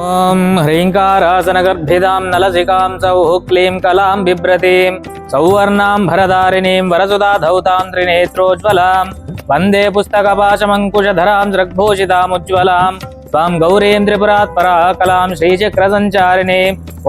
ॐ ह्रीङ्कारासनगर्भिदां नलसिकां सौः क्लीं कलां बिभ्रतीं, सौवर्णां भरधारिणीं वरसुधा धौतां त्रिनेत्रोज्ज्वलां वंदे पुस्तकपाशमङ्कुशधरां दृग्भूषितामुज्ज्वलां त्वां गौरीं त्रिपुरात् पराः कलां श्रीचक्रसंचारिणी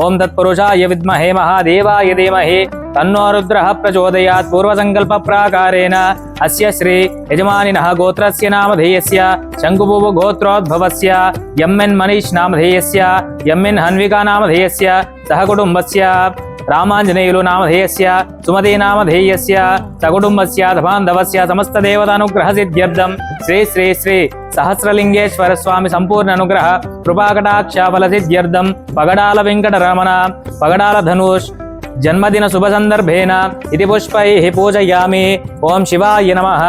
ओं तत्पुरुषाय विमहे महादेवाय धीमहि తన్నో రుద్ర ప్రచోదయాత్ పూర్వసంకల్ప ప్రాకారేణ. అస్య శ్రీ యజమానిన గోత్రస్య నామధేయస్య శంకుభూవ గోత్రోద్భవస్య. M N Manish M N నామధేయస్య సహకుటుంబస్య రామాంజనేయులు నామధేయస్య సుమతి నామధేయస్య సకుటుంబస్య బాంధవస్య సమస్త దేవతానుగ్రహ సిద్ధ్యర్థం. శ్రీ శ్రీ శ్రీ సహస్రలింగేశ్వర స్వామి సంపూర్ణ అనుగ్రహ కృపాకటాక్షాఫల సిద్ధ్యర్థం. పగడాల వెంకట రమణ పగడాల ధనుష్ जन्मदिन शुभ संदर्भेन इति पुष्पैः पूजयामि। ओम शिवाय नमः,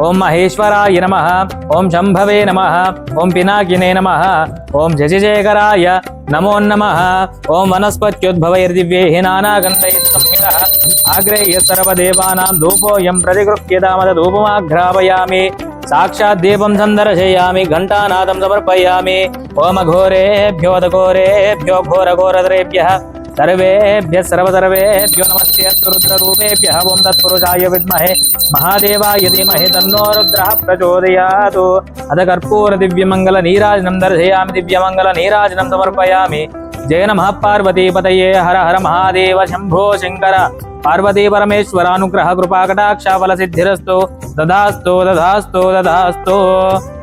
ओम महेश्वराय नमः, ओम शंभवे नमः, ओम पिनाकिने नमः, ओम जयजयकराय नमो नमः, ओम वनस्पत्युद्भवैर्दिव्यैः नानागन्धैः संहितः। आग्रेह्य सर्वदेवानां धूपोऽयं प्रतिगृह्यतामद धूपमाघ्रापयामि। साक्षात् दीपं सन्दर्शयामि, घण्टानादं समर्पयामि। ओम घोरेभ्यो घोरेभ्यो घोरघोरद्रेभ्यः सर्वेभ्यः सर्वसर्वेभ्यो नमस्ते रुद्ररूपेभ्यः ॐ तत्पुरुषाय विद्महे। महादेवाय धीमहि तन्नो रुद्रः प्रचोदयात्। अथ कर्पूरदिव्यमङ्गलनीराजनं दर्शयामि, दिव्यमङ्गलनीराजनं समर्पयामि। जय नमः पार्वतीपतये हर हर महादेव, शम्भो शङ्कर। पार्वती परमेश्वरानुग्रह कृपाकटाक्षाफलसिद्धिरस्तु ददास्तु ददास्तु ददास्तु।